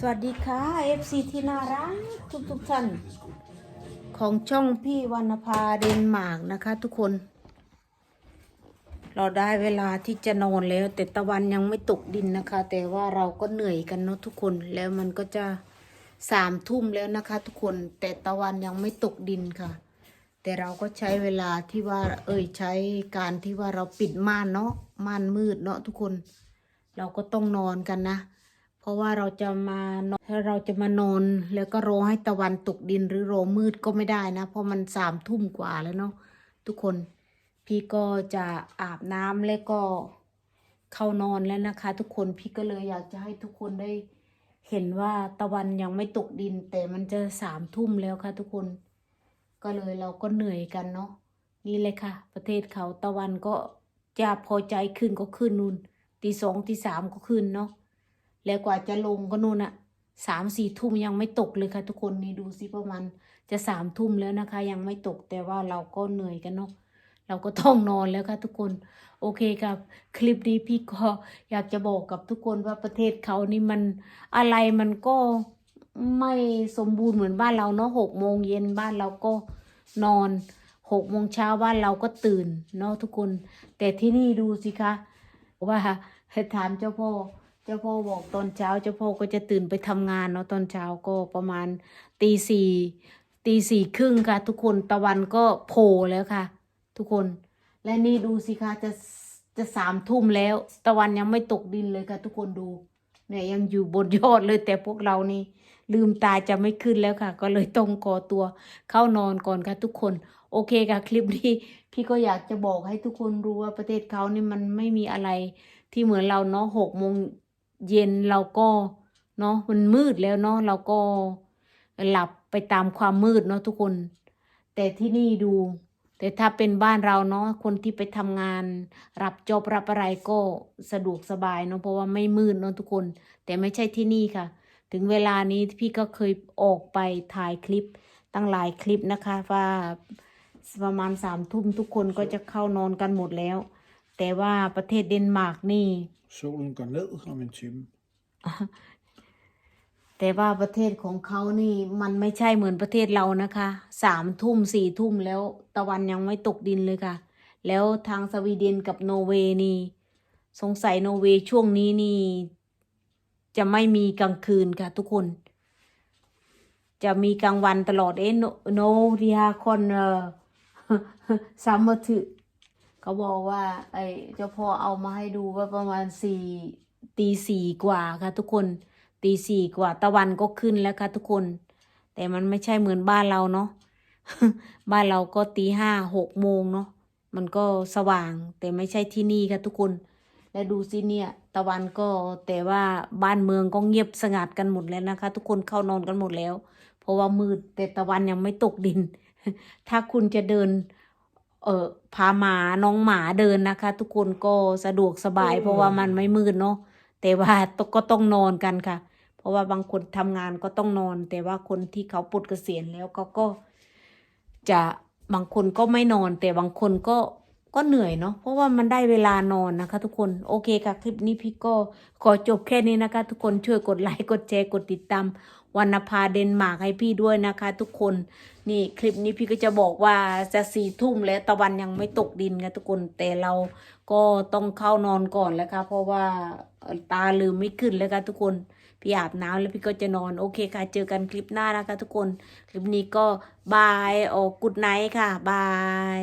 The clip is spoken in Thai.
สวัสดีค่ะ FC ที่น่ารักทุกทุกท่าน ของช่องพี่วรรณภาเดนมาร์กนะคะ ทุกคน เราได้เวลาที่จะนอนแล้ว แต่ตะวันยังไม่ตกดินนะคะ แต่ว่าเราก็เหนื่อยกันเนาะทุกคนแล้วมันก็จะสามทุ่มแล้วนะคะ ทุกคนแต่ตะวันยังไม่ตกดินค่ะ แต่เราก็ใช้เวลาที่ว่า เอ่ยใช้การที่ว่าเราปิดม่านเนาะม่านมืดเนาะทุกคน เราก็ต้องนอนกันนะ เพราะว่าเราจะมานอนถ้เราจะมานอนแล้วก็รอให้ตะวันตกดินหรือรอมืดก็ไม่ได้นะ เพราะมันสามทุ่มกว่าแล้วเนาะทุกคนพี่ก็จะอาบน้ำแล้วก็เข้านอนแล้วนะคะ ทุกคนพี่ก็เลยอยากจะให้ทุกคนได้เห็นว่าตะวันยังไม่ตกดิน แต่มันจะสามทุ่มแล้วค่ะ ทุกคน ก็เลยเราก็เหนื่อยกันเนาะนี่เลยค่ะ ประเทศเขาตะวันก็จะพอใจขึ้นก็ขึ้นนู่นตีสองตีสามก็ขึ้นเนาะ แล้วกว่าจะลงก็นู่นอะสามสี่ทุ่มยังไม่ตกเลยค่ะ ทุกคนนี่ดูสิประมาณจะสามทุ่มแล้วนะคะ ยังไม่ตกแต่ว่าเราก็เหนื่อยกันเนาะเราก็ต้องนอนแล้วค่ะทุกคน โอเคครับ คลิปนี้พี่ก็อยากจะบอกกับทุกคนว่าประเทศเขานี่มันอะไรมันก็ไม่สมบูรณ์เหมือนบ้านเราเนาะหกโมงเย็นบ้านเราก็นอนหกโมงเช้าบ้านเราก็ตื่นเนาะทุกคน แต่ที่นี่ดูสิคะว่าถามเจ้าพ่อ จ้าพ่อบอกตอนเช้าเจ้าพ่อก็จะตื่นไปทำงานเนาะตอนเช้าก็ประมาณตีสี่ตีสี่ครึ่งค่ะ ทุกคนตะวันก็โผล่แล้วค่ะ ทุกคน และนี่ดูสิคะจะจะสามทุ่มแล้ว ตะวันยังไม่ตกดินเลยค่ะ ทุกคนดู เนี่ยยังอยู่บนยอดเลยแต่พวกเรานี่ ลืมตาจะไม่ขึ้นแล้วค่ะ ก็เลยต้องกอตัวเข้านอนก่อนค่ะ ทุกคน โอเคค่ะคลิปนี้พี่ก็อยากจะบอกให้ทุกคนรู้ว่าประเทศเขานี่มันไม่มีอะไรที่เหมือนเราเนาะหกโมง เย็นเราก็เนาะมันมืดแล้วเนาะเราก็หลับไปตามความมืดเนาะทุกคน แต่ที่นี่ดู แต่ถ้าเป็นบ้านเราเนาะคนที่ไปทำงาน รับจอบรับอะไรก็สะดวกสบายเนาะเพราะว่าไม่มืดเนาะทุกคน แต่ไม่ใช่ที่นี่ค่ะ ถึงเวลานี้พี่ก็เคยออกไปถ่ายคลิปตั้งหลายคลิปนะคะว่าประมาณสามทุ่มทุกคนก็จะเข้านอนกันหมดแล้ว แต่ว่าประเทศเดนมาร์กนี่ Solen går ned om en time. แต่ว่าประเทศของเขานี่มันไม่ใช่เหมือนประเทศเรานะคะสามทุ่มสี่ทุ่มแล้วตะวันยังไม่ตกดินเลยค่ะ แล้วทางสวีเดนกับโนร์เวย์นี่ สงสัยโนร์เวย์ช่วงนี้นี่ จะไม่มีกลางคืนค่ะทุกคน จะมีกลางวันตลอดเอ้โนโนริฮาคอนเออซัมเมอร์ถึ เขาบอกว่า ไอ้เจ้าพ่อเอามาให้ดูว่าประมาณสี่ตีสี่กว่าค่ะทุกคนตีสี่กว่าตะวันก็ขึ้นแล้วค่ะทุกคน แต่มันไม่ใช่เหมือนบ้านเราเนาะบ้านเราก็ตีห้าหกโมงเนาะมันก็สว่างแต่ไม่ใช่ที่นี่ค่ะทุกคน และดูสิเนี่ยตะวันก็แต่ว่าบ้านเมืองก็เงียบสงัดกันหมดแล้วนะคะ ทุกคนเข้านอนกันหมดแล้ว เพราะว่ามืดแต่ตะวันยังไม่ตกดิน ถ้าคุณจะเดิน เออพาหมาน้องหมาเดินนะคะ ทุกคนก็สะดวกสบาย เพราะว่ามันไม่มืดเนาะแต่ว่าต้องก็ต้องนอนกันค่ะ เพราะว่าบางคนทำงานก็ต้องนอน แต่ว่าคนที่เขาปลดเกษียณแล้วก็ก็ จะบางคนก็ไม่นอน แต่บางคนก็ก็เหนื่อยเนาะเพราะว่ามันได้เวลานอนนะคะ ทุกคนโอเคค่ะ คลิปนี้พี่ก็ขอจบแค่นี้นะคะ ทุกคนช่วยกดไลค์กดแชร์กดติดตาม วรรณภาเดนมาร์กให้พี่ด้วยนะคะ ทุกคนนี่คลิปนี้พี่ก็จะบอกว่าจะสี่ทุ่มแล้วตะวันยังไม่ตกดินค่ะทุกคนแต่เราก็ต้องเข้านอนก่อนแล้วค่ะเพราะว่าตาลืมไม่ขึ้นแล้วค่ะทุกคนพี่อาบน้ำแล้วพี่ก็จะนอนโอเคค่ะเจอกันคลิปหน้านะคะ ทุกคนคลิปนี้ก็บายโอ้กุดไนท์ค่ะบาย